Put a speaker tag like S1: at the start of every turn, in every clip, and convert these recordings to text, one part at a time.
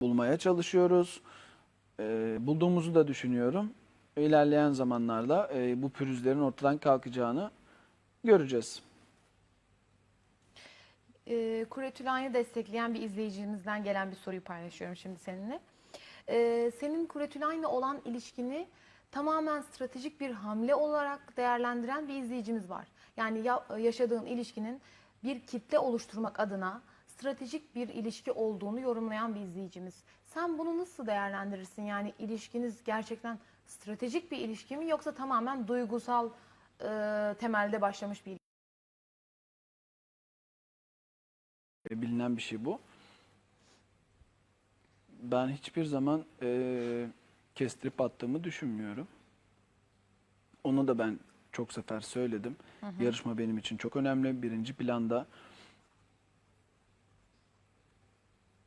S1: bulmaya çalışıyoruz. E, bulduğumuzu da düşünüyorum. İlerleyen zamanlarda e, bu pürüzlerin ortadan kalkacağını göreceğiz.
S2: E, Kuretülay'ı destekleyen bir izleyicimizden gelen bir soruyu paylaşıyorum şimdi seninle. E, senin Kuretülay'la olan ilişkini tamamen stratejik bir hamle olarak değerlendiren bir izleyicimiz var. Yani ya- yaşadığın ilişkinin bir kitle oluşturmak adına stratejik bir ilişki olduğunu yorumlayan bir izleyicimiz. Sen bunu nasıl değerlendirirsin? Yani ilişkiniz gerçekten stratejik bir ilişki mi yoksa tamamen duygusal e, temelde başlamış bir ilişki?
S1: E, bilinen bir şey bu. Ben hiçbir zaman e, kestirip attığımı düşünmüyorum. Onu da ben çok sefer söyledim. Yarışma benim için çok önemli. Birinci planda.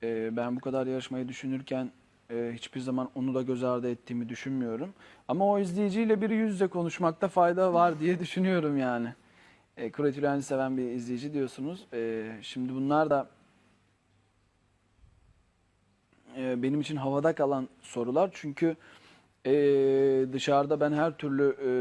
S1: E, ben bu kadar yarışmayı düşünürken e, hiçbir zaman onu da göz ardı ettiğimi düşünmüyorum. Ama o izleyiciyle bir yüz yüze konuşmakta fayda var diye düşünüyorum yani. E, Kuretülen'i seven bir izleyici diyorsunuz. E, şimdi bunlar da e, benim için havada kalan sorular. Çünkü e, dışarıda ben her türlü e,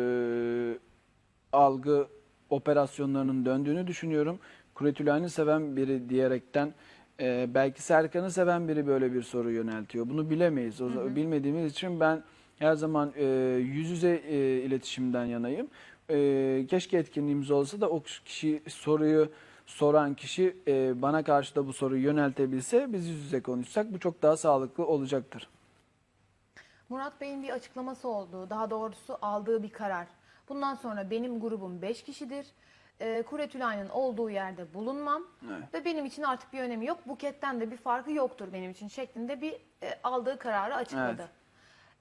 S1: algı operasyonlarının döndüğünü düşünüyorum. Kuretülen'i seven biri diyerekten e, belki Serkan'ı seven biri böyle bir soru yöneltiyor. Bunu bilemeyiz. O, Bilmediğimiz için ben her zaman e, yüz yüze e, iletişimden yanayım. E, keşke etkinliğimiz olsa da o kişi soruyu soran kişi e, bana karşı da bu soruyu yöneltebilse biz yüz yüze konuşsak bu çok daha sağlıklı olacaktır.
S2: Murat Bey'in bir açıklaması oldu. Daha doğrusu aldığı bir karar. Bundan sonra benim grubum 5 kişidir. E, Kuretülay'ın olduğu yerde bulunmam.
S1: Evet.
S2: Ve benim için artık bir önemi yok. Buket'ten de bir farkı yoktur benim için şeklinde bir e, aldığı kararı açıkladı.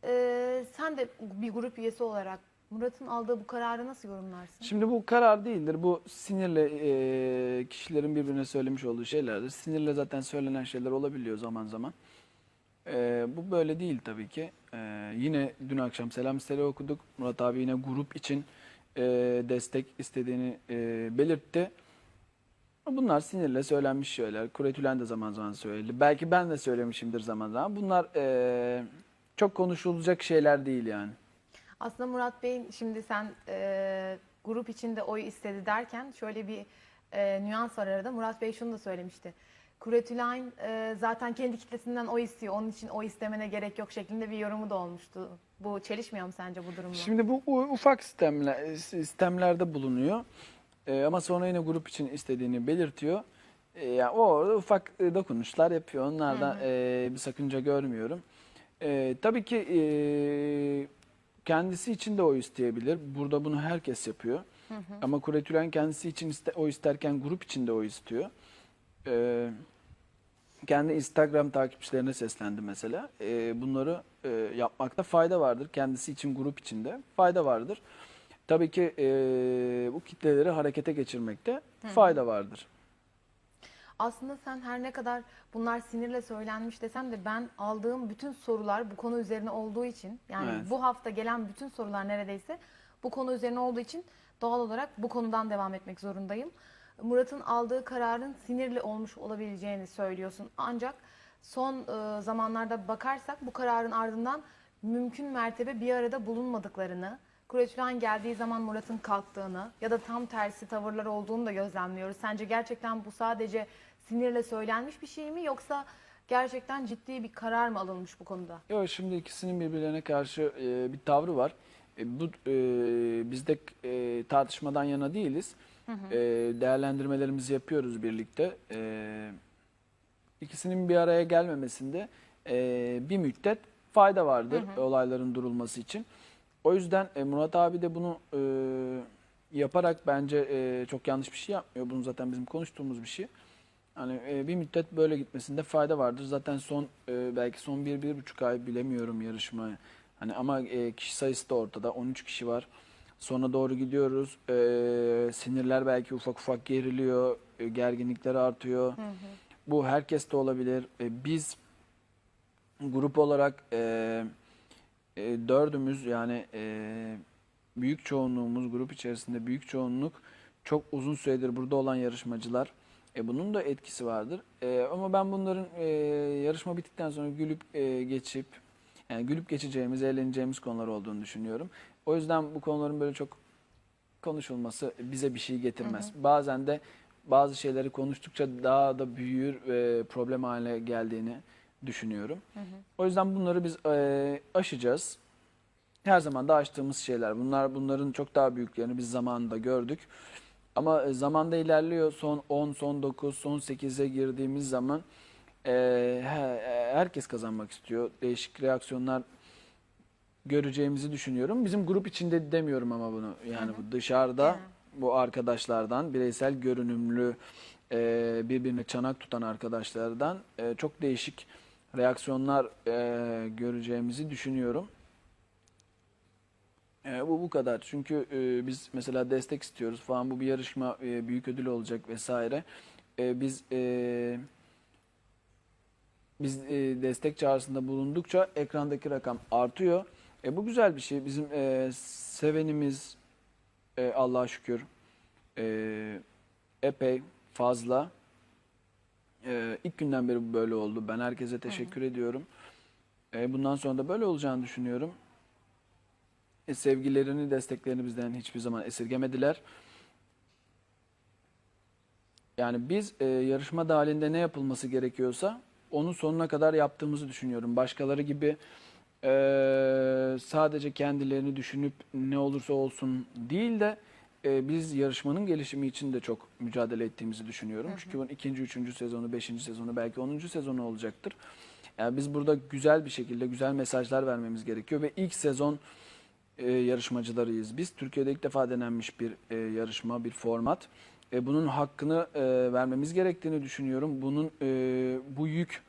S2: E, sen de bir grup üyesi olarak Murat'ın aldığı bu kararı nasıl yorumlarsın?
S1: Şimdi bu karar değildir. Bu sinirle e, kişilerin birbirine söylemiş olduğu şeylerdir. Sinirle zaten söylenen şeyler olabiliyor zaman zaman. E, bu böyle değil tabii ki. E, yine dün akşam selam isteri okuduk. Murat abi yine grup için e, destek istediğini e, belirtti. Bunlar sinirle söylenmiş şeyler. Kuretülen de zaman zaman söyledi. Belki ben de söylemişimdir zaman zaman. Bunlar e, çok konuşulacak şeyler değil yani.
S2: Aslında Murat Bey'in şimdi sen e, grup içinde oy istedi derken şöyle bir e, nüans var arada. Murat Bey şunu da söylemişti. Kuretülayn e, zaten kendi kitlesinden oy istiyor. Onun için oy istemene gerek yok şeklinde bir yorumu da olmuştu. Bu çelişmiyor mu sence bu durumla?
S1: Şimdi bu u- ufak sistemler, sistemlerde bulunuyor. Ee, ama sonra yine grup için istediğini belirtiyor. Ee, yani o orada ufak e, dokunuşlar yapıyor. Onlardan e, bir sakınca görmüyorum. Ee, tabii ki e, kendisi için de o isteyebilir. Burada bunu herkes yapıyor. Ama Kuretülen kendisi için iste, o isterken grup için de o istiyor. Ee, kendi Instagram takipçilerine seslendi mesela. Ee, bunları e, yapmakta fayda vardır. Kendisi için, grup içinde fayda vardır. Tabii ki e, bu kitleleri harekete geçirmekte fayda vardır.
S2: Aslında sen her ne kadar bunlar sinirle söylenmiş desen de ben aldığım bütün sorular bu konu üzerine olduğu için yani
S1: Evet.
S2: bu hafta gelen bütün sorular neredeyse bu konu üzerine olduğu için doğal olarak bu konudan devam etmek zorundayım. Murat'ın aldığı kararın sinirli olmuş olabileceğini söylüyorsun. Ancak son e, zamanlarda bakarsak bu kararın ardından mümkün mertebe bir arada bulunmadıklarını, Kuretülen geldiği zaman Murat'ın kalktığını ya da tam tersi tavırlar olduğunu da gözlemliyoruz. Sence gerçekten bu sadece sinirle söylenmiş bir şey mi yoksa gerçekten ciddi bir karar mı alınmış bu konuda?
S1: Yok şimdi ikisinin birbirlerine karşı e, bir tavrı var. E, bu e, biz de e, tartışmadan yana değiliz. E, değerlendirmelerimizi yapıyoruz birlikte. E, ikisinin bir araya gelmemesinde e, bir müddet fayda vardır olayların durulması için. O yüzden e, Murat abi de bunu e, yaparak bence e, çok yanlış bir şey yapmıyor. Bunu zaten bizim konuştuğumuz bir şey. Hani e, bir müddet böyle gitmesinde fayda vardır. Zaten son e, belki son bir, bir buçuk ay bilemiyorum yarışma. Hani ama e, kişi sayısı da ortada. 13 kişi var. Sona doğru gidiyoruz. E, sinirler belki ufak ufak geriliyor. E, gerginlikler artıyor. Bu herkes de olabilir. E, biz grup olarak e, e, dördümüz yani e, büyük çoğunluğumuz grup içerisinde büyük çoğunluk çok uzun süredir burada olan yarışmacılar. E, bunun da etkisi vardır. E, ama ben bunların e, yarışma bittikten sonra gülüp e, geçip yani gülüp geçeceğimiz, eğleneceğimiz konular olduğunu düşünüyorum. O yüzden bu konuların böyle çok konuşulması bize bir şey getirmez. Bazen de bazı şeyleri konuştukça daha da büyür ve problem haline geldiğini düşünüyorum. O yüzden bunları biz e, aşacağız. Her zaman da aştığımız şeyler. Bunlar bunların çok daha büyüklerini biz zamanında gördük. Ama e, zamanda ilerliyor. Son 10, son 9, son 8'e girdiğimiz zaman e, he- herkes kazanmak istiyor. Değişik reaksiyonlar göreceğimizi düşünüyorum. Bizim grup içinde demiyorum ama bunu. Yani bu dışarıda
S2: Genel.
S1: Bu arkadaşlardan bireysel görünümlü e, birbirine çanak tutan arkadaşlardan e, çok değişik reaksiyonlar e, göreceğimizi düşünüyorum. Bu bu kadar. Çünkü biz mesela destek istiyoruz falan. Bu bir yarışma, büyük ödül olacak vesaire. Biz biz destek çağrısında bulundukça ekrandaki rakam artıyor. E, bu güzel bir şey. Bizim e, sevenimiz e, Allah'a şükür e, epey fazla. E, ilk günden beri bu böyle oldu. Ben herkese teşekkür ediyorum. E, bundan sonra da böyle olacağını düşünüyorum. E, sevgilerini, desteklerini bizden hiçbir zaman esirgemediler. Yani biz e, yarışma dahilinde ne yapılması gerekiyorsa onun sonuna kadar yaptığımızı düşünüyorum. Başkaları gibi e, sadece kendilerini düşünüp ne olursa olsun değil de e, biz yarışmanın gelişimi için de çok mücadele ettiğimizi düşünüyorum. Çünkü bunun ikinci, üçüncü sezonu, beşinci sezonu, belki onuncu sezonu olacaktır. Yani biz burada güzel bir şekilde güzel mesajlar vermemiz gerekiyor ve ilk sezon e, yarışmacılarıyız. Biz Türkiye'de ilk defa denenmiş bir e, yarışma, bir format. E, bunun hakkını e, vermemiz gerektiğini düşünüyorum. Bunun e, bu yük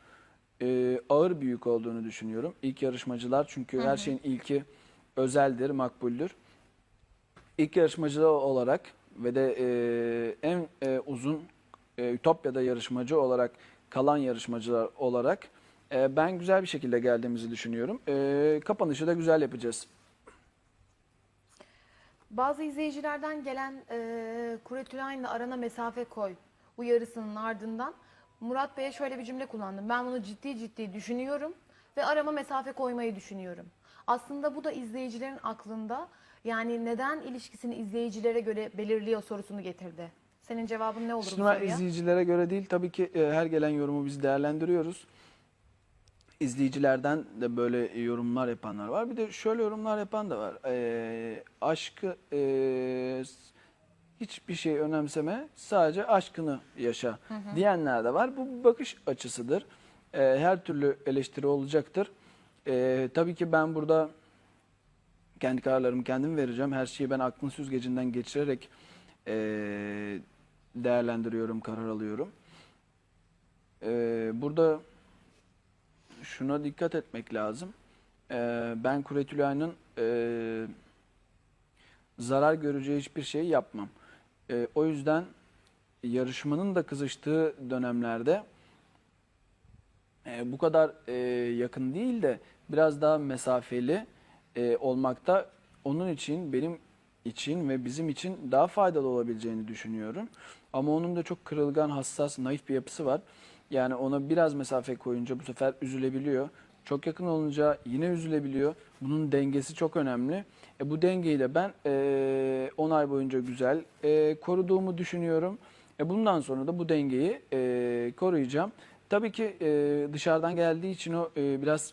S1: e, ağır bir yük olduğunu düşünüyorum. İlk yarışmacılar çünkü her şeyin ilki özeldir, makbuldür. İlk yarışmacı olarak ve de e, en e, uzun e, Ütopya'da yarışmacı olarak kalan yarışmacılar olarak e, ben güzel bir şekilde geldiğimizi düşünüyorum. E, kapanışı da güzel yapacağız.
S2: Bazı izleyicilerden gelen e, Kuretülay'la arana mesafe koy uyarısının ardından Murat Bey'e şöyle bir cümle kullandım. Ben bunu ciddi ciddi düşünüyorum ve arama mesafe koymayı düşünüyorum. Aslında bu da izleyicilerin aklında yani neden ilişkisini izleyicilere göre belirliyor sorusunu getirdi. Senin cevabın ne olur
S1: Şimdi
S2: bu
S1: ben
S2: soruya?
S1: izleyicilere göre değil tabii ki e, her gelen yorumu biz değerlendiriyoruz. İzleyicilerden de böyle yorumlar yapanlar var. Bir de şöyle yorumlar yapan da var. E, aşkı e, hiçbir şey önemseme, sadece aşkını yaşa diyenler de var. Bu bir bakış açısıdır. E, her türlü eleştiri olacaktır. E, tabii ki ben burada kendi kararlarımı kendim vereceğim. Her şeyi ben aklın süzgecinden geçirerek e, değerlendiriyorum, karar alıyorum. E, burada şuna dikkat etmek lazım. E, ben Kuretülay'ın e, zarar göreceği hiçbir şey yapmam. E, o yüzden yarışmanın da kızıştığı dönemlerde e, bu kadar e, yakın değil de biraz daha mesafeli e, olmakta onun için benim için ve bizim için daha faydalı olabileceğini düşünüyorum. Ama onun da çok kırılgan, hassas, naif bir yapısı var. Yani ona biraz mesafe koyunca bu sefer üzülebiliyor. Çok yakın olunca yine üzülebiliyor. Bunun dengesi çok önemli. E, bu dengeyi de ben e, 10 ay boyunca güzel e, koruduğumu düşünüyorum. E, bundan sonra da bu dengeyi e, koruyacağım. Tabii ki e, dışarıdan geldiği için o e, biraz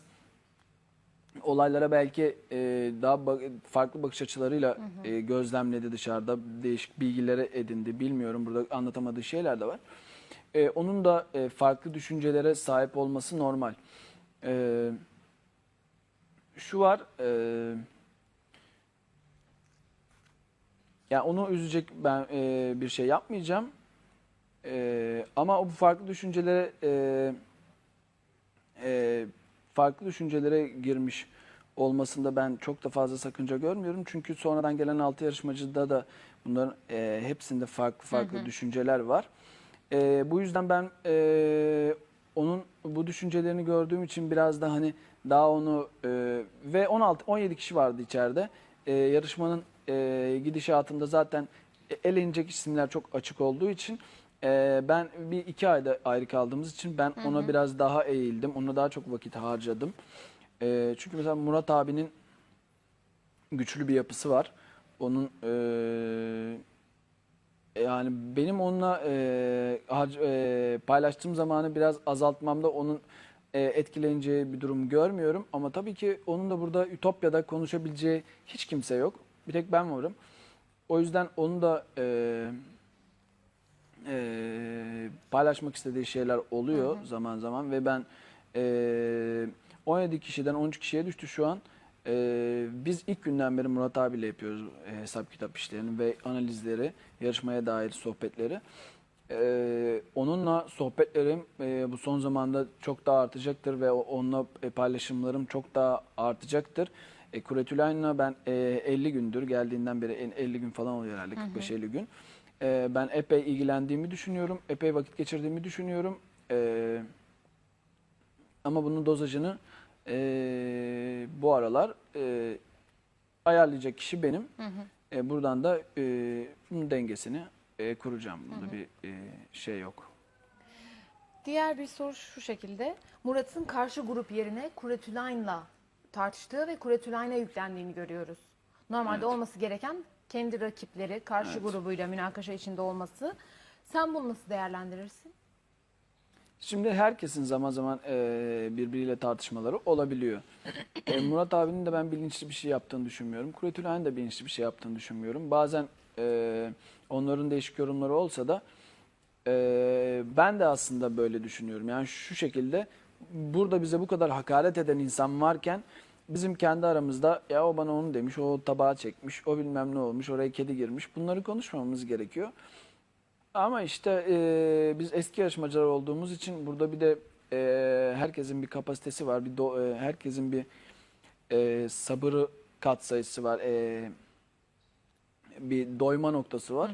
S1: olaylara belki e, daha ba- farklı bakış açılarıyla e, gözlemledi dışarıda. Değişik bilgilere edindi. Bilmiyorum burada anlatamadığı şeyler de var. E, onun da e, farklı düşüncelere sahip olması normal. E, şu var, e, yani onu üzecek ben e, bir şey yapmayacağım. E, ama o bu farklı düşüncelere e, e, farklı düşüncelere girmiş olmasında ben çok da fazla sakınca görmüyorum. Çünkü sonradan gelen altı yarışmacıda da bunların e, hepsinde farklı farklı düşünceler var. E, bu yüzden ben e, onun bu düşüncelerini gördüğüm için biraz da hani daha onu e, ve 16 17 kişi vardı içeride. E, yarışmanın e, gidişatında zaten elenecek isimler çok açık olduğu için e, ben bir iki ayda ayrı kaldığımız için ben ona biraz daha eğildim. Ona daha çok vakit harcadım. Ee, çünkü mesela Murat abinin güçlü bir yapısı var. Onun eee, yani benim onunla eee, harc- eee, paylaştığım zamanı biraz azaltmamda onun etkileneceği bir durum görmüyorum. Ama tabii ki onun da burada Ütopya'da konuşabileceği hiç kimse yok. Bir tek ben varım. O yüzden onun da eee, eee, paylaşmak istediği şeyler oluyor zaman zaman ve ben eee 17 kişiden 13 kişiye düştü şu an. Eee, biz ilk günden beri Murat abiyle yapıyoruz e, hesap kitap işlerini ve analizleri, yarışmaya dair sohbetleri. Eee, onunla sohbetlerim e, bu son zamanda çok daha artacaktır ve o- onunla e, paylaşımlarım çok daha artacaktır. E, Kuretülay'la ben e, 50 gündür geldiğinden beri en 50 gün falan oluyor herhalde 45-50 gün. E, ben epey ilgilendiğimi düşünüyorum, epey vakit geçirdiğimi düşünüyorum. E, ama bunun dozajını e, bu aralar e, ayarlayacak kişi benim. E, buradan da e, bunun dengesini e, kuracağım. Bunda bir e, şey yok.
S2: Diğer bir soru şu şekilde. Murat'ın karşı grup yerine Kuretülay'la tartıştığı ve Kuretülay'la yüklendiğini görüyoruz. Normalde
S1: Evet.
S2: olması gereken kendi rakipleri, karşı
S1: Evet.
S2: grubuyla münakaşa içinde olması. Sen bunu nasıl değerlendirirsin?
S1: Şimdi herkesin zaman zaman e, birbiriyle tartışmaları olabiliyor. E, Murat abinin de ben bilinçli bir şey yaptığını düşünmüyorum. Kuretülay'ın da bilinçli bir şey yaptığını düşünmüyorum. Bazen e, onların değişik yorumları olsa da e, ben de aslında böyle düşünüyorum. Yani şu şekilde burada bize bu kadar hakaret eden insan varken bizim kendi aramızda ya o bana onu demiş, o tabağa çekmiş, o bilmem ne olmuş, oraya kedi girmiş. Bunları konuşmamamız gerekiyor. Ama işte e, biz eski yarışmacılar olduğumuz için burada bir de e, herkesin bir kapasitesi var. Bir do- e, herkesin bir e, sabırı katsayısı var. E, bir doyma noktası var.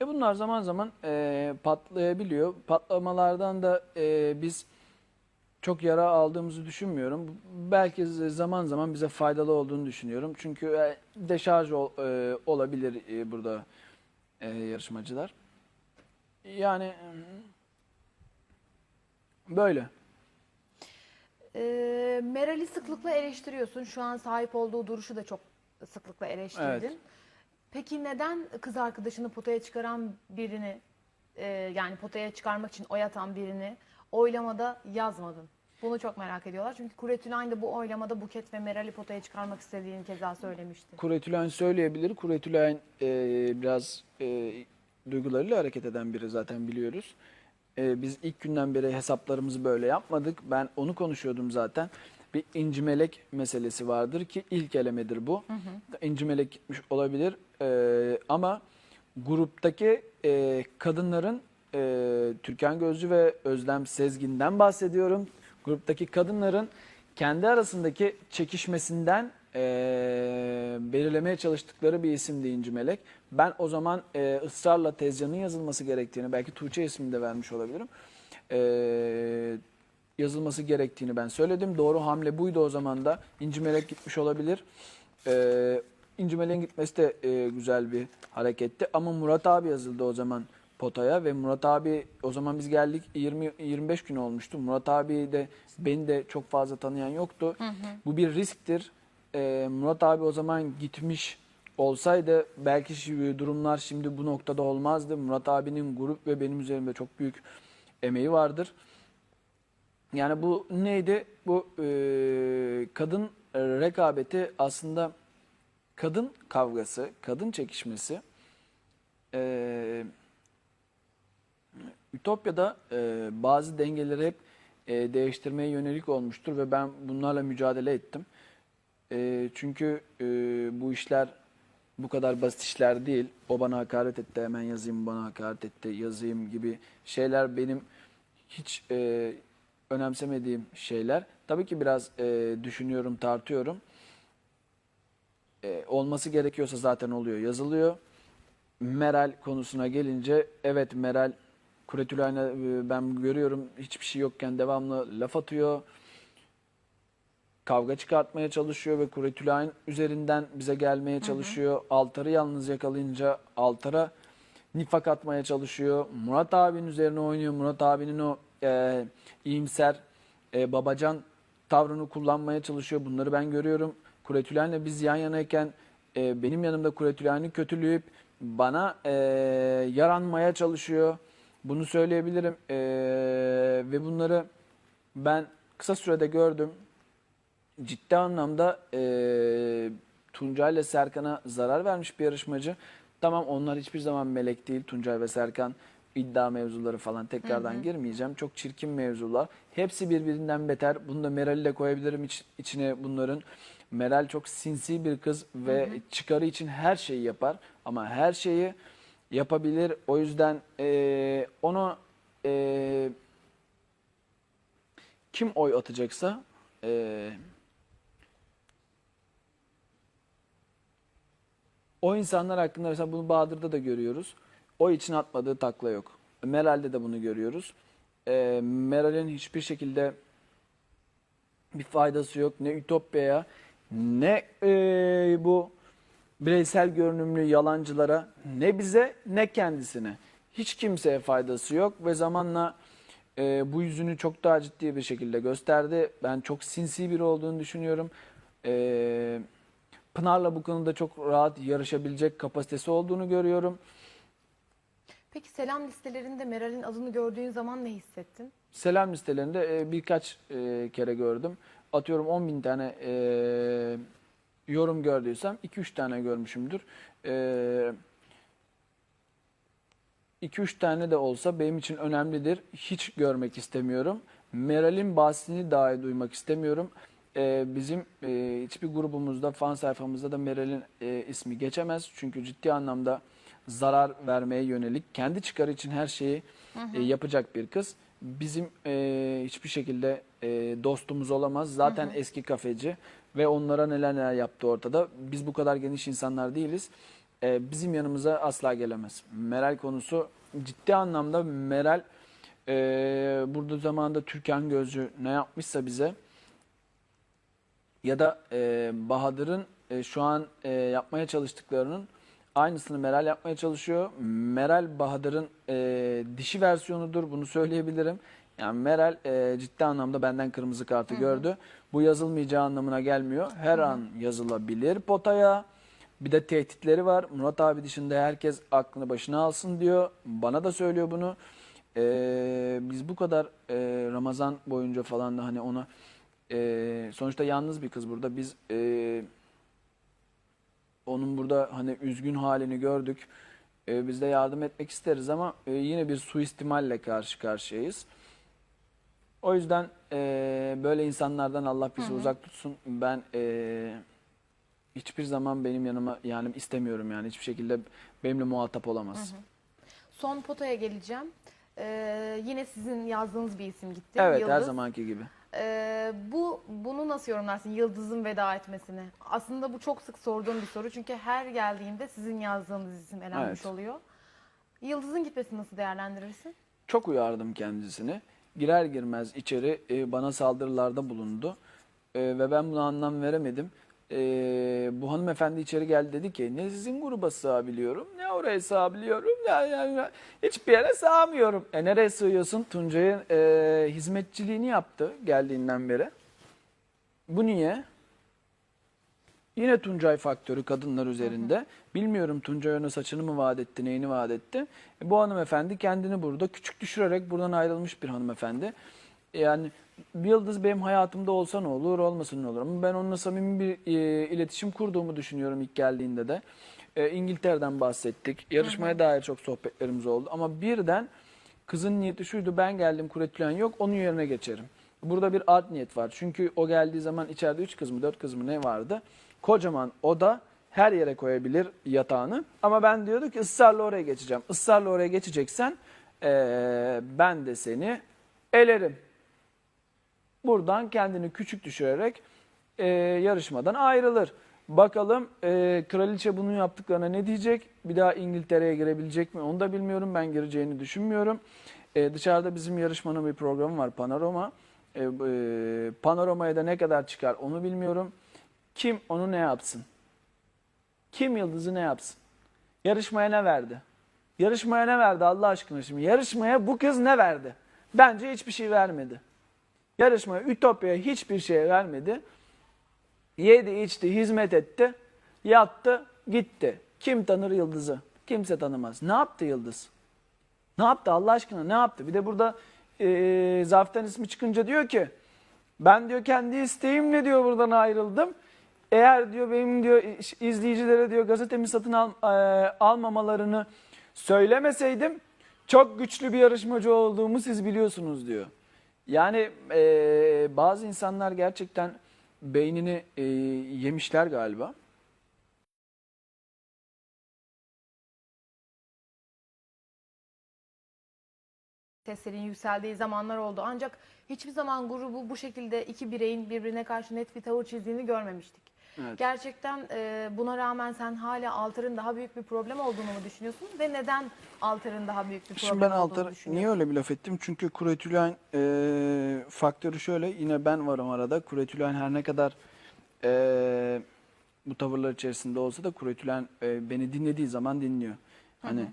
S1: E bunlar zaman zaman e, patlayabiliyor. Patlamalardan da e, biz çok yara aldığımızı düşünmüyorum. Belki zaman zaman bize faydalı olduğunu düşünüyorum. Çünkü e, deşarj ol- e, olabilir e, burada e, yarışmacılar. Yani böyle.
S2: Ee, Meral'i sıklıkla eleştiriyorsun. Şu an sahip olduğu duruşu da çok sıklıkla eleştirdin.
S1: Evet.
S2: Peki neden kız arkadaşını potaya çıkaran birini, e, yani potaya çıkarmak için oy atan birini oylamada yazmadın? Bunu çok merak ediyorlar. Çünkü Kuretülayn da bu oylamada Buket ve Meral'i potaya çıkarmak istediğini keza söylemişti.
S1: Kuretülen söyleyebilir. Kuretülen e, biraz e, duygularıyla hareket eden biri zaten biliyoruz. E, biz ilk günden beri hesaplarımızı böyle yapmadık. Ben onu konuşuyordum zaten. Bir inci melek meselesi vardır ki ilk elemedir bu. İnci melek gitmiş olabilir. E, ama gruptaki e, kadınların e, Türkan Gözcü ve Özlem Sezgin'den bahsediyorum. Gruptaki kadınların kendi arasındaki çekişmesinden e, belirlemeye çalıştıkları bir isimdi İnci Melek. Ben o zaman e, ısrarla tezcanın yazılması gerektiğini, belki Tuğçe ismini de vermiş olabilirim. E, yazılması gerektiğini ben söyledim. Doğru hamle buydu o zaman da. İnci Melek gitmiş olabilir. E, İnci Melek'in gitmesi de e, güzel bir hareketti. Ama Murat abi yazıldı o zaman potaya ve Murat abi o zaman biz geldik 20 25 gün olmuştu. Murat abi de beni de çok fazla tanıyan yoktu. Bu bir risktir. Ee, Murat abi o zaman gitmiş olsaydı belki şi- durumlar şimdi bu noktada olmazdı. Murat abinin grup ve benim üzerimde çok büyük emeği vardır. Yani bu neydi? Bu e, kadın rekabeti aslında kadın kavgası, kadın çekişmesi. E, Ütopya'da e, bazı dengeleri hep e, değiştirmeye yönelik olmuştur ve ben bunlarla mücadele ettim. E, çünkü e, bu işler bu kadar basit işler değil. O bana hakaret etti, hemen yazayım, bana hakaret etti, yazayım gibi şeyler benim hiç e, önemsemediğim şeyler. Tabii ki biraz e, düşünüyorum, tartıyorum. E, olması gerekiyorsa zaten oluyor, yazılıyor. Meral konusuna gelince evet Meral Kuretülay'la e, ben görüyorum hiçbir şey yokken devamlı laf atıyor. Kavga çıkartmaya çalışıyor ve Kuretülay'ın üzerinden bize gelmeye çalışıyor. Altar'ı yalnız yakalayınca Altar'a nifak atmaya çalışıyor. Murat abinin üzerine oynuyor. Murat abinin o e, iyimser e, babacan tavrını kullanmaya çalışıyor. Bunları ben görüyorum. Kuretülen'le biz yan yanayken e, benim yanımda Kuretülen'i kötüleyip bana e, yaranmaya çalışıyor. Bunu söyleyebilirim. E, ve bunları ben kısa sürede gördüm. Ciddi anlamda e, Tuncay ile Serkan'a zarar vermiş bir yarışmacı. Tamam onlar hiçbir zaman melek değil. Tuncay ve Serkan iddia mevzuları falan tekrardan girmeyeceğim. Çok çirkin mevzular. Hepsi birbirinden beter. Bunu da Meral'i de koyabilirim iç- içine bunların. Meral çok sinsi bir kız ve çıkarı için her şeyi yapar. Ama her şeyi yapabilir. O yüzden e, onu e, kim oy atacaksa e, o insanlar hakkında mesela bunu Bahadır'da da görüyoruz. O için atmadığı takla yok. Meral'de de bunu görüyoruz. E, Meral'in hiçbir şekilde bir faydası yok. Ne Ütopya'ya ne e, bu bireysel görünümlü yalancılara ne bize ne kendisine. Hiç kimseye faydası yok ve zamanla e, bu yüzünü çok daha ciddi bir şekilde gösterdi. Ben çok sinsi biri olduğunu düşünüyorum. E, Pınar'la bu konuda çok rahat yarışabilecek kapasitesi olduğunu görüyorum.
S2: Peki selam listelerinde Meral'in adını gördüğün zaman ne hissettin?
S1: Selam listelerinde e, birkaç e, kere gördüm. Atıyorum 10 bin tane e, yorum gördüysem 2-3 tane görmüşümdür. E, 2-3 tane de olsa benim için önemlidir. Hiç görmek istemiyorum. Meral'in bahsini dahi duymak istemiyorum. E, bizim e, hiçbir grubumuzda, fan sayfamızda da Meral'in e, ismi geçemez. Çünkü ciddi anlamda zarar vermeye yönelik, kendi çıkarı için her şeyi e, yapacak bir kız. Bizim e, hiçbir şekilde e, dostumuz olamaz. Zaten eski kafeci ve onlara neler neler yaptı ortada. Biz bu kadar geniş insanlar değiliz. E, bizim yanımıza asla gelemez. Meral konusu ciddi anlamda Meral e, burada zamanında Türkan Gözcü ne yapmışsa bize ya da e, Bahadır'ın e, şu an e, yapmaya çalıştıklarının aynısını Meral yapmaya çalışıyor. Meral Bahadır'ın e, dişi versiyonudur bunu söyleyebilirim. Yani Meral e, ciddi anlamda benden kırmızı kartı gördü. Bu yazılmayacağı anlamına gelmiyor. Her an yazılabilir potaya. Bir de tehditleri var. Murat abi dışında herkes aklını başına alsın diyor. Bana da söylüyor bunu. E, biz bu kadar e, Ramazan boyunca falan da hani ona e, sonuçta yalnız bir kız burada. Biz e, onun burada hani üzgün halini gördük. E, biz de yardım etmek isteriz ama e, yine bir suistimalle karşı karşıyayız. O yüzden e, böyle insanlardan Allah bizi uzak tutsun. Ben e, hiçbir zaman benim yanıma yani istemiyorum yani hiçbir şekilde benimle muhatap olamaz.
S2: Son potaya geleceğim. Ee, yine sizin yazdığınız bir isim gitti.
S1: Evet her
S2: Yıldız.
S1: zamanki gibi.
S2: Ee, bu bunu nasıl yorumlarsın Yıldız'ın veda etmesini? Aslında bu çok sık sorduğum bir soru çünkü her geldiğimde sizin yazdığınız isim elenmiş
S1: Evet.
S2: oluyor. Yıldız'ın gitmesini nasıl değerlendirirsin?
S1: Çok uyardım kendisini. Girer girmez içeri e, bana saldırılarda bulundu. E, ve ben buna anlam veremedim. E, bu hanımefendi içeri geldi dedi ki ne sizin gruba sığabiliyorum ne oraya sığabiliyorum ya, ya, ya. hiçbir yere sığamıyorum. E nereye sığıyorsun? Tuncay'ın e, hizmetçiliğini yaptı geldiğinden beri. Bu niye? Yine Tuncay faktörü kadınlar üzerinde. Bilmiyorum Tuncay ona saçını mı vaat etti, neyini vaat etti. E, bu hanımefendi kendini burada küçük düşürerek buradan ayrılmış bir hanımefendi. Yani bir yıldız benim hayatımda olsa ne olur, olmasa ne olur. Ama ben onunla samimi bir e, iletişim kurduğumu düşünüyorum ilk geldiğinde de. E, İngiltere'den bahsettik. Yarışmaya dair çok sohbetlerimiz oldu. Ama birden kızın niyeti şuydu, ben geldim Kuretülen yok, onun yerine geçerim. Burada bir art niyet var. Çünkü o geldiği zaman içeride üç kız mı dört kız mı ne vardı? Kocaman oda her yere koyabilir yatağını. Ama ben diyordu ki ısrarla oraya geçeceğim. Israrla oraya geçeceksen eee, ben de seni elerim. Buradan kendini küçük düşürerek eee, yarışmadan ayrılır. Bakalım eee, kraliçe bunun yaptıklarına ne diyecek? Bir daha İngiltere'ye girebilecek mi? Onu da bilmiyorum. Ben gireceğini düşünmüyorum. Eee, dışarıda bizim yarışmanın bir programı var Panorama. Eee, eee, Panoramaya da ne kadar çıkar onu bilmiyorum. Kim onu ne yapsın? Kim Yıldız'ı ne yapsın? Yarışmaya ne verdi? Yarışmaya ne verdi Allah aşkına şimdi? Yarışmaya bu kız ne verdi? Bence hiçbir şey vermedi. Yarışmaya, Ütopya'ya hiçbir şey vermedi. Yedi, içti, hizmet etti, yattı, gitti. Kim tanır Yıldız'ı? Kimse tanımaz. Ne yaptı Yıldız? Ne yaptı Allah aşkına ne yaptı? Bir de burada e, Zarf'tan ismi çıkınca diyor ki ben diyor kendi isteğimle diyor buradan ayrıldım. Eğer diyor benim diyor izleyicilere diyor gazetemi satın al, e, almamalarını söylemeseydim çok güçlü bir yarışmacı olduğumu siz biliyorsunuz diyor. Yani e, bazı insanlar gerçekten beynini e, yemişler galiba.
S2: seslerin yükseldiği zamanlar oldu. Ancak hiçbir zaman grubu bu şekilde iki bireyin birbirine karşı net bir tavır çizdiğini görmemiştik.
S1: Evet.
S2: Gerçekten e, buna rağmen sen hala Altar'ın daha büyük bir problem olduğunu mu düşünüyorsun ve neden Altar'ın daha büyük bir problem
S1: Şimdi ben
S2: olduğunu
S1: Altar
S2: düşünüyorsun?
S1: niye öyle bir laf ettim? Çünkü kuretülen e, faktörü şöyle yine ben varım arada. Kuretülen her ne kadar e, bu tavırlar içerisinde olsa da kuretülen e, beni dinlediği zaman dinliyor. Hani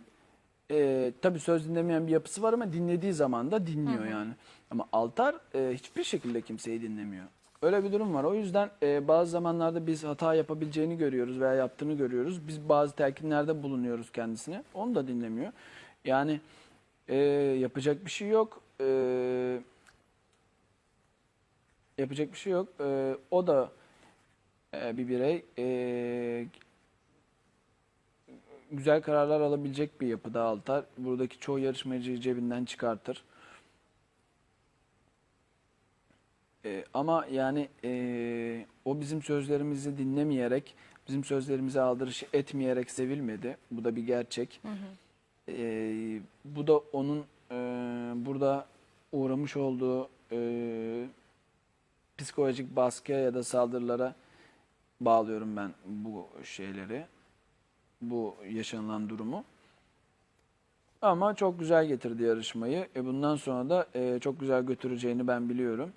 S1: e, tabii söz dinlemeyen bir yapısı var ama dinlediği zaman da dinliyor yani. Ama Altar e, hiçbir şekilde kimseyi dinlemiyor. Öyle bir durum var. O yüzden e, bazı zamanlarda biz hata yapabileceğini görüyoruz veya yaptığını görüyoruz. Biz bazı telkinlerde bulunuyoruz kendisine. Onu da dinlemiyor. Yani e, yapacak bir şey yok. E, yapacak bir şey yok. E, o da e, bir birey. E, güzel kararlar alabilecek bir yapıda Altar. Buradaki çoğu yarışmacıyı cebinden çıkartır. E, ama yani e, o bizim sözlerimizi dinlemeyerek, bizim sözlerimize aldırış etmeyerek sevilmedi. Bu da bir gerçek. E, bu da onun e, burada uğramış olduğu e, psikolojik baskıya ya da saldırılara bağlıyorum ben bu şeyleri. Bu yaşanılan durumu. Ama çok güzel getirdi yarışmayı. E bundan sonra da e, çok güzel götüreceğini ben biliyorum.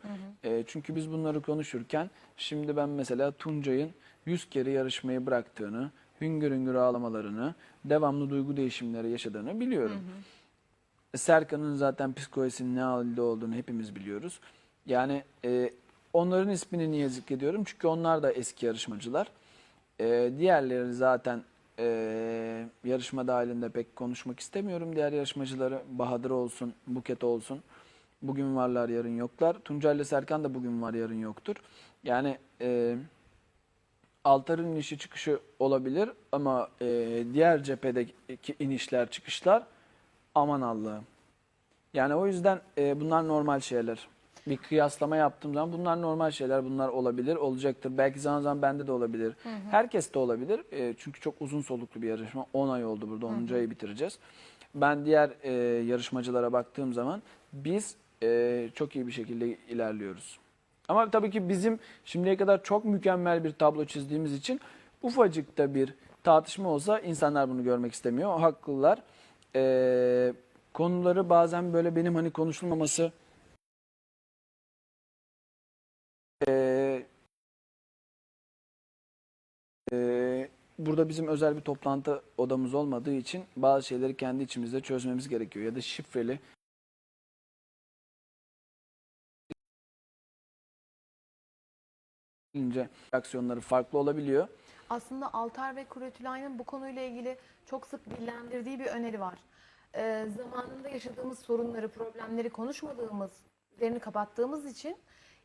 S1: E, çünkü biz bunları konuşurken şimdi ben mesela Tuncay'ın 100 kere yarışmayı bıraktığını, hüngür hüngür ağlamalarını, devamlı duygu değişimleri yaşadığını biliyorum. Serkan'ın zaten psikolojisinin ne halde olduğunu hepimiz biliyoruz. Yani e, onların ismini niye zikrediyorum? Çünkü onlar da eski yarışmacılar. E, diğerleri zaten e, yarışma dahilinde pek konuşmak istemiyorum. Diğer yarışmacıları Bahadır olsun, Buket olsun. Bugün varlar, yarın yoklar. Tuncay ile Serkan da bugün var, yarın yoktur. Yani e, Altar'ın inişi çıkışı olabilir ama e, diğer cephedeki inişler çıkışlar aman Allah'ım. Yani o yüzden e, bunlar normal şeyler. Bir kıyaslama yaptığım zaman bunlar normal şeyler, bunlar olabilir, olacaktır. Belki zaman zaman bende de olabilir. Herkes de olabilir. E, çünkü çok uzun soluklu bir yarışma. 10 ay oldu burada, 10. ayı bitireceğiz. Ben diğer e, yarışmacılara baktığım zaman biz e, çok iyi bir şekilde ilerliyoruz. Ama tabii ki bizim şimdiye kadar çok mükemmel bir tablo çizdiğimiz için ufacık da bir tartışma olsa insanlar bunu görmek istemiyor. Haklılar. Ee, konuları bazen böyle benim hani konuşulmaması ee, ee, burada bizim özel bir toplantı odamız olmadığı için bazı şeyleri kendi içimizde çözmemiz gerekiyor. Ya da şifreli ince reaksiyonları farklı olabiliyor.
S2: Aslında Altar ve Kuretülay'ın bu konuyla ilgili çok sık dillendirdiği bir öneri var. Ee, zamanında yaşadığımız sorunları, problemleri konuşmadığımız, üzerini kapattığımız için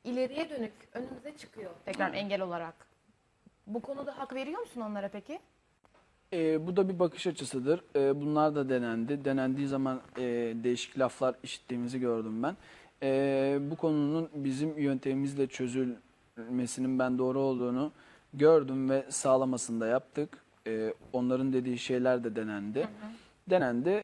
S2: ileriye dönük önümüze çıkıyor tekrar engel olarak. Bu konuda hak veriyor musun onlara peki?
S1: Ee, bu da bir bakış açısıdır. Ee, bunlar da denendi. Denendiği zaman e, değişik laflar işittiğimizi gördüm ben. Ee, bu konunun bizim yöntemimizle çözülmesinin ben doğru olduğunu gördüm ve sağlamasını da yaptık. Ee, onların dediği şeyler de denendi. Denendi.